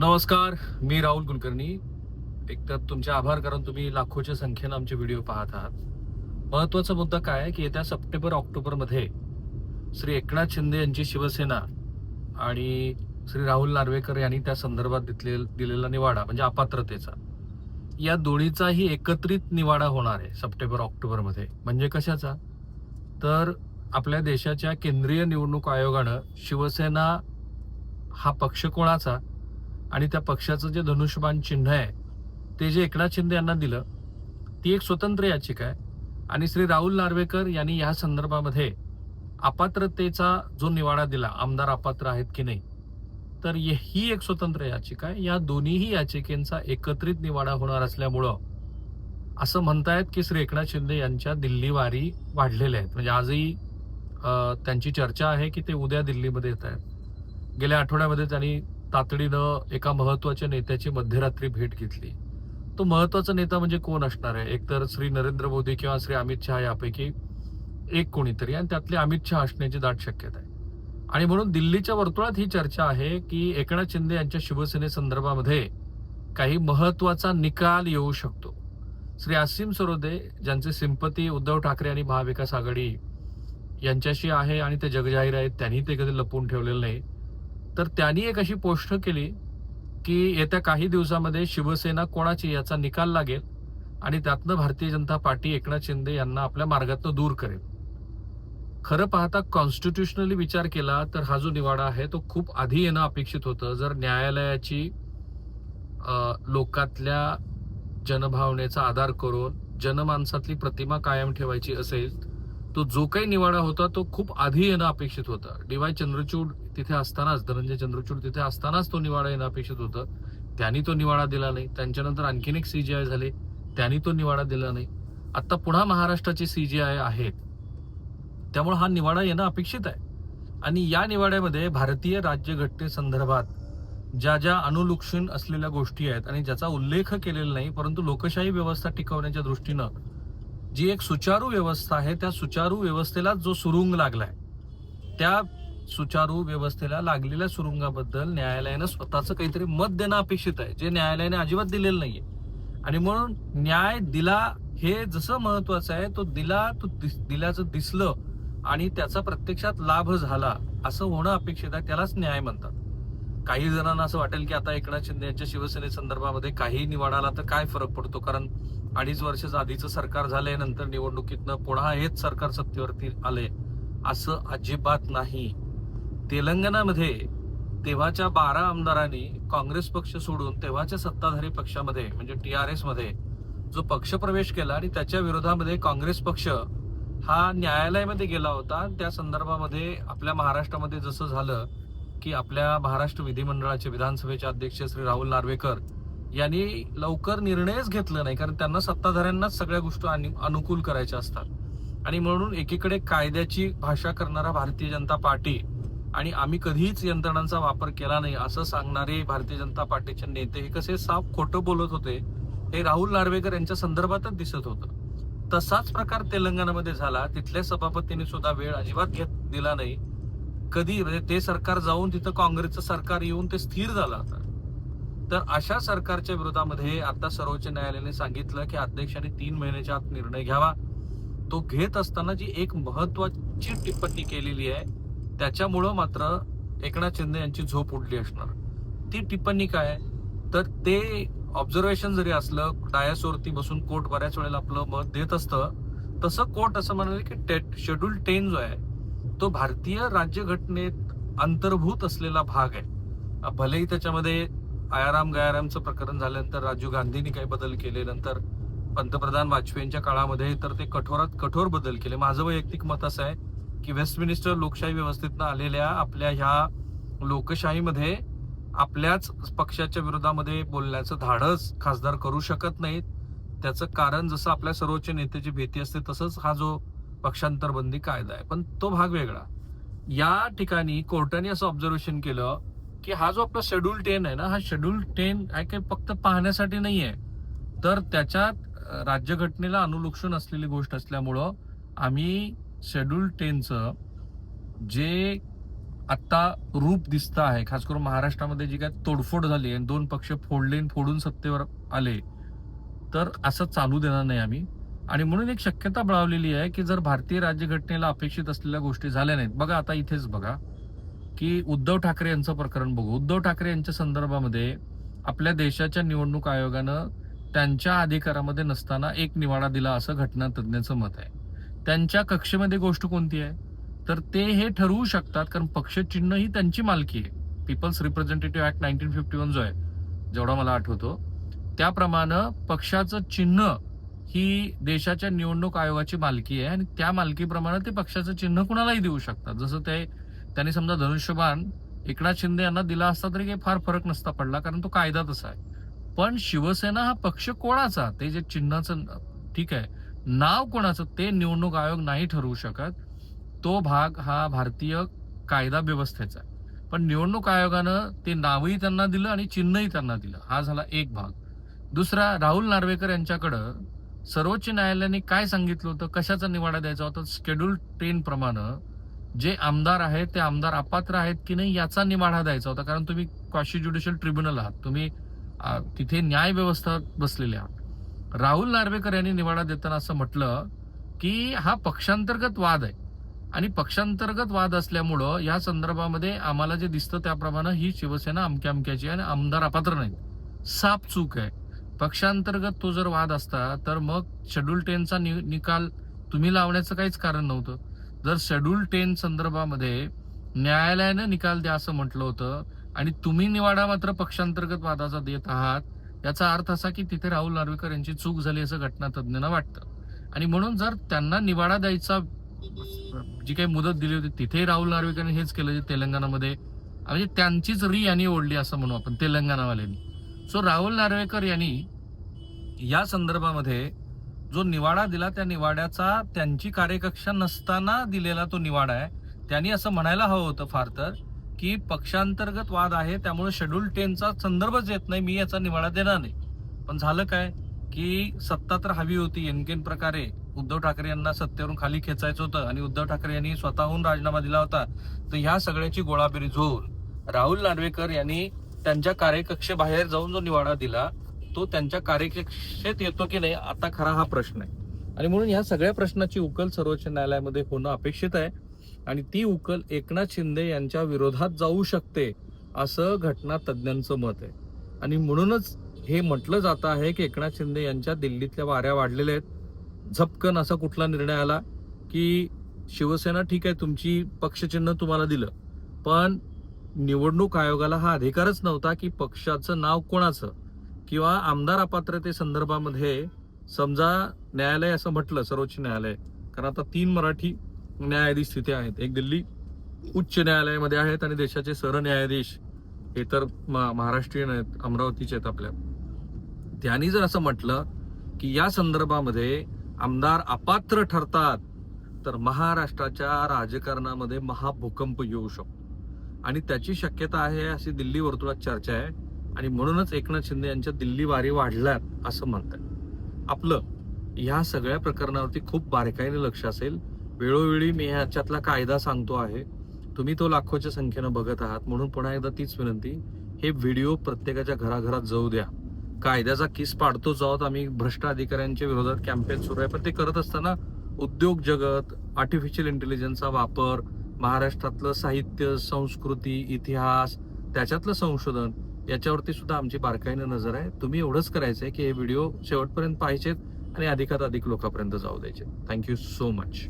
नमस्कार मी राहुल कुलकर्णी. एकतर तुमचे आभार कारण तुम्ही लाखोच्या संख्येनं आमचे व्हिडिओ पाहत आहात. महत्त्वाचा मुद्दा काय आहे की येत्या सप्टेंबर ऑक्टोबरमध्ये श्री एकनाथ शिंदे यांची शिवसेना आणि श्री राहुल नार्वेकर यांनी त्या संदर्भात दिले दिलेला निवाडा म्हणजे अपात्रतेचा या दोन्हीचाही एकत्रित निवाडा होणार आहे सप्टेंबर ऑक्टोबरमध्ये. म्हणजे कशाचा? तर आपल्या देशाच्या केंद्रीय निवडणूक आयोगानं शिवसेना हा पक्ष कोणाचा? आणि त्या पक्षाचं जे धनुष्यबाण चिन्ह आहे ते जे एकनाथ शिंदे यांना दिलं ती एक स्वतंत्र याचिका आहे. आणि श्री राहुल नार्वेकर यांनी या संदर्भामध्ये अपात्रतेचा जो निवाडा दिला आमदार अपात्र आहेत की नाही तर ही एक स्वतंत्र याचिका आहे. या दोन्हीही याचिकेंचा एकत्रित निवाडा होणार असल्यामुळं असं म्हणतायत की श्री एकनाथ शिंदे यांच्या दिल्ली वारी वाढलेल्या आहेत. म्हणजे आजही त्यांची चर्चा आहे की ते उद्या दिल्लीमध्ये येत आहेत गेल्या आठवड्यामध्ये त्यांनी तातडीनं एका महत्त्वाच्या नेत्याची मध्यरात्री भेट घेतली. तो महत्त्वाचा नेता म्हणजे कोण असणार आहे? एकतर श्री नरेंद्र मोदी किंवा श्री अमित शहा यापैकी एक कोणीतरी आणि त्यातले अमित शहा असण्याची दाट शक्यता आहे. आणि म्हणून दिल्लीच्या वर्तुळात ही चर्चा आहे की एकनाथ शिंदे यांच्या शिवसेनेसंदर्भामध्ये काही महत्त्वाचा निकाल येऊ शकतो. श्री असीम सरोदे ज्यांचे सिंपती उद्धव ठाकरे आणि महाविकास आघाडी यांच्याशी आहे आणि ते जगजाहीर आहेत त्यांनी ते कधी लपवून ठेवलेलं नाही. तर त्यांनी एक अशी पोष्ट केली की येत्या काही दिवसामध्ये शिवसेना कोणाची याचा निकाल लागेल आणि त्यातनं भारतीय जनता पार्टी एकनाथ शिंदे यांना आपल्या मार्गातनं दूर करेल. खरं पाहता कॉन्स्टिट्युशनली विचार केला तर हा जो निवाडा आहे तो खूप आधी येणं अपेक्षित होतं. जर न्यायालयाची लोकातल्या जनभावनेचा आधार करून जनमानसातली प्रतिमा कायम ठेवायची असेल तो जो काही निवाडा होता तो खूप आधी येणं अपेक्षित होता. डीवाय चंद्रचूड तिथे असतानाच धनंजय चंद्रचूड तिथे असतानाच तो निवाडा येणं अपेक्षित होतं. त्यांनी तो निवाडा दिला नाही. त्यांच्यानंतर आणखीन एक सीजीआय झाले. त्यांनी तो निवाडा दिला नाही. आता पुन्हा महाराष्ट्राचे सीजीआय आहेत. त्यामुळे हा निवाडा येणं अपेक्षित आहे. आणि या निवाड्यामध्ये भारतीय राज्यघटनेसंदर्भात ज्या ज्या अनुलक्षण असलेल्या गोष्टी आहेत आणि ज्याचा उल्लेख केलेला नाही परंतु लोकशाही व्यवस्था टिकवण्याच्या दृष्टीनं जी एक सुचारू व्यवस्था आहे त्या सुचारू व्यवस्थेला जो सुरुंग लागलाय त्या सुचारू व्यवस्थेला लागलेल्या सुरुंगाबद्दल न्यायालयानं स्वतःचं काहीतरी मत देणं अपेक्षित आहे जे न्यायालयाने अजिबात दिलेलं नाहीये. आणि म्हणून न्याय दिला हे जसं महत्वाचं आहे तो दिला तो दिस- दिल्याचं दिसलं आणि त्याचा प्रत्यक्षात लाभ झाला असं होणं अपेक्षित आहे त्यालाच न्याय म्हणतात. काही जणांना असं वाटेल की आता एकनाथ शिंदे यांच्या शिवसेने संदर्भामध्ये काही निवाडाला तर काय फरक पडतो? कारण अडीच वर्ष आधीचं सरकार झालंय नंतर निवडणुकीतनं पुन्हा हेच सरकार सत्तेवरती आले असं अजिबात नाही. तेलंगणामध्ये तेव्हाच्या बारा आमदारांनी काँग्रेस पक्ष सोडून तेव्हाच्या सत्ताधारी पक्षामध्ये म्हणजे टी आर एसमध्ये जो पक्षप्रवेश केला आणि त्याच्या विरोधामध्ये काँग्रेस पक्ष हा न्यायालयामध्ये गेला होता. त्या संदर्भामध्ये आपल्या महाराष्ट्रामध्ये जसं झालं की आपल्या महाराष्ट्र विधिमंडळाचे विधानसभेचे अध्यक्ष श्री राहुल नार्वेकर यांनी लवकर निर्णयच घेतला नाही कारण त्यांना सत्ताधाऱ्यांनाच सगळ्या गोष्टी अनु- अनुकूल करायच्या असतात. आणि म्हणून एकीकडे कायद्याची भाषा करणारा भारतीय जनता पार्टी आणि आम्ही कधीच यंत्रणांचा वापर केला नाही असं सांगणारे भारतीय जनता पार्टीचे नेते हे कसे साफ खोटं बोलत होते हे राहुल नार्वेकर यांच्या संदर्भातच दिसत होतं. तसाच प्रकार तेलंगणामध्ये झाला तिथल्या सभापतींनी सुद्धा वेळ अजिबात घेत दिला नाही. कधी म्हणजे ते सरकार जाऊन तिथं काँग्रेसचं सरकार येऊन ते स्थिर झालं आता. तर अशा सरकारच्या विरोधामध्ये आता सर्वोच्च न्यायालयाने सांगितलं की अध्यक्षांनी तीन महिन्याच्या आत निर्णय घ्यावा. तो घेत असताना जी एक महत्वाची टिप्पणी केलेली आहे त्याच्यामुळं मात्र एकनाथ शिंदे यांची झोप उडली असणार. ती टिप्पणी काय? तर ते ऑब्झर्वेशन जरी असलं डायसवरती बसून कोर्ट बऱ्याच वेळेला आपलं मत देत असतं तसं कोर्ट असं म्हणाले की टेट शेड्यूल टेन जो आहे तो भारतीय राज्यघटनेत अंतर्भूत असलेला भाग आहे. भलेही त्याच्यामध्ये आयाराम गयारामचं प्रकरण झाल्यानंतर राजीव गांधींनी काही बदल केले. नंतर पंतप्रधान वाजपेयींच्या काळामध्ये तर ते कठोरात कठोर बदल केले. माझं वैयक्तिक मत असं आहे की वेस्टमिनिस्टर लोकशाही व्यवस्थेतनं आलेल्या आपल्या ह्या लोकशाहीमध्ये आपल्याच पक्षाच्या विरोधामध्ये बोलण्याचं धाडस खासदार करू शकत नाहीत. त्याचं कारण जसं आपल्या सर्वोच्च नेत्याची भीती असते तसंच हा जो पक्षांतरबंदी कायदा आहे पण तो भाग वेगळा. या ठिकाणी कोर्टाने असं ऑब्झर्वेशन केलं की हा जो आपला शेड्यूल टेन आहे ना हा शेड्यूल टेन आहे काही फक्त पाहण्यासाठी नाही आहे तर त्याच्यात राज्यघटनेला अनुलक्षण असलेली गोष्ट असल्यामुळं आम्ही शेड्यूल टेनचं जे आत्ता रूप दिसतं आहे खास करून महाराष्ट्रामध्ये जी काय तोडफोड झाली आणि दोन पक्ष फोडले आणि फोडून सत्तेवर आले तर असं चालू देणार नाही आम्ही. आणि म्हणून एक शक्यता बळावलेली आहे की जर भारतीय राज्यघटनेला अपेक्षित असलेल्या गोष्टी झाल्या नाहीत बघा आता इथेच बघा. की उद्धव ठाकरे यांचं प्रकरण बघू. उद्धव ठाकरे यांच्या संदर्भामध्ये आपल्या देशाच्या निवडणूक आयोगानं त्यांच्या अधिकारामध्ये नसताना एक निवाडा दिला असं घटना तज्ज्ञाचं मत आहे. त्यांच्या कक्षेमध्ये गोष्ट कोणती आहे? तर ते हे ठरवू शकतात कारण पक्षचिन्ह ही त्यांची मालकी आहे. People's representative act nineteen fifty one जो आहे जेवढा मला आठवतो त्याप्रमाणे पक्षाचं चिन्ह ही देशाच्या निवडणूक आयोगाची मालकी आहे आणि त्या मालकीप्रमाणे ते पक्षाचं चिन्ह कुणालाही देऊ शकतात. जसं ते त्यांनी समजा धनुष्यबाण एकनाथ शिंदे यांना दिला असता तरी काही फार फरक नसता पडला कारण तो कायदा तसा आहे. पण शिवसेना हा पक्ष कोणाचा? ते जे चिन्हाचं ठीक आहे नाव कोणाचं? ते निवडणूक आयोग नाही ठरवू शकत. तो भाग हा भारतीय कायदा व्यवस्थेचा आहे. पण निवडणूक आयोगानं ते नावही त्यांना दिलं आणि चिन्हही त्यांना दिलं. हा झाला एक भाग. दुसरा राहुल नार्वेकर यांच्याकडं सर्वोच्च न्यायालयाने काय सांगितलं होतं? कशाचा निवाडा द्यायचा होता? शेड्यूल टेन प्रमाणे जे आमदार आहेत ते आमदार अपात्र आहेत की नाही याचा निवाडा द्यायचा होता. कारण तुम्ही कॉशी ज्युडिशियल ट्रिब्युनल आहात. तुम्ही तिथे न्याय व्यवस्था बसलेले आहात. राहुल नार्वेकर यांनी निवाडा देताना असं म्हटलं की हा पक्षांतर्गत वाद आहे. आणि पक्षांतर्गत वाद असल्यामुळं या संदर्भामध्ये आम्हाला जे दिसतं त्याप्रमाणे ही शिवसेना अमक्या अमक्याची आणि आमदार अपात्र नाहीत. साप चूक आहे. पक्षांतर्गत तो जर वाद असता तर मग शेड्यूल टेनचा नि- निकाल तुम्ही लावण्याचं काहीच कारण नव्हतं. जर शेड्यूल टेन संदर्भामध्ये न्यायालयानं निकाल द्या असं म्हटलं होतं आणि तुम्ही निवाडा मात्र पक्षांतर्गत वादाचा देत आहात याचा अर्थ असा की तिथे राहुल नार्वेकर यांची चूक झाली असं घटनातज्ञांना वाटतं. आणि म्हणून जर त्यांना निवाडा द्यायचा जी काही मुदत दिली होती तिथे राहुल नार्वेकरांनी हेच केलं जे तेलंगणामध्ये म्हणजे त्यांचीच री यांनी ओढली असं म्हणू आपण तेलंगणावाल्यांनी. सो राहुल नार्वेकर यांनी या संदर्भामध्ये जो निवाडा दिला त्या निवाड्याचा त्यांची कार्यकक्षा नसताना दिलेला तो निवाडा आहे. त्यांनी असं म्हणायला हवं होतं फार तर की पक्षांतर्गत वाद आहे त्यामुळे शेड्यूल टेनचा संदर्भच येत नाही मी याचा निवाडा देणार नाही. पण झालं काय की सत्ता तर हवी होती एनकेन प्रकारे उद्धव ठाकरे यांना सत्तेवरून खाली खेचायचं होतं आणि उद्धव ठाकरे यांनी स्वतःहून राजीनामा दिला होता तर ह्या सगळ्याची गोळाबेरीज होऊन राहुल नार्वेकर यांनी त्यांच्या कार्यकक्षेबाहेर जाऊन जो निवाडा दिला तो त्यांच्या कार्यक्षेत येतो की नाही आता खरा हा प्रश्न आहे. आणि म्हणून या सगळ्या प्रश्नाची उकल सर्वोच्च न्यायालयामध्ये होणं अपेक्षित आहे. आणि ती उकल एकनाथ शिंदे यांच्या विरोधात जाऊ शकते असं घटना तज्ज्ञांचं मत आहे. आणि म्हणूनच हे म्हटलं जात आहे की एकनाथ शिंदे यांच्या दिल्लीतल्या वाऱ्या वाढलेल्या आहेत. झपकन असा कुठला निर्णय आला की शिवसेना ठीक आहे तुमची पक्षचिन्ह तुम्हाला दिलं. पण निवडणूक आयोगाला हा अधिकारच नव्हता की पक्षाचं नाव कोणाचं. किंवा आमदार अपात्रते संदर्भामध्ये समजा न्यायालय असं म्हटलं सर्वोच्च न्यायालय कारण आता तीन मराठी न्यायाधीश तिथे आहेत. एक दिल्ली उच्च न्यायालयामध्ये आहेत आणि देशाचे सरन्यायाधीश हे तर म- महाराष्ट्रीयन आहेत अमरावतीचे आहेत आपल्या. त्यांनी जर असं म्हटलं की या संदर्भामध्ये आमदार अपात्र ठरतात तर महाराष्ट्राच्या राजकारणामध्ये महाभूकंप येऊ शकतो. आणि त्याची शक्यता आहे अशी दिल्ली वर्तुळात चर्चा आहे. आणि म्हणूनच एकनाथ शिंदे यांच्या दिल्ली वारी वाढल्यात असं म्हणतात. आपलं ह्या सगळ्या प्रकरणावरती खूप बारकाईने लक्ष असेल. वेळोवेळी मी ह्याच्यातला कायदा सांगतो आहे. तुम्ही तो लाखोच्या संख्येनं बघत आहात. म्हणून पुन्हा एकदा तीच विनंती हे व्हिडिओ प्रत्येकाच्या घराघरात जाऊ द्या. कायद्याचा किस पाडतोच आहोत आम्ही. भ्रष्ट अधिकाऱ्यांच्या विरोधात कॅम्पेन सुरू आहे. पण ते करत असताना उद्योग जगत आर्टिफिशियल इंटेलिजन्सचा वापर महाराष्ट्रातलं साहित्य संस्कृती इतिहास त्याच्यातलं संशोधन याच्यावरती सुद्धा आमची बारकाईनं नजर आहे. तुम्ही एवढंच करायचं आहे की हे व्हिडिओ शेवटपर्यंत पाहिजेत आणि अधिकात अधिक लोकांपर्यंत जाऊ द्यायचे थँक्यू सो मच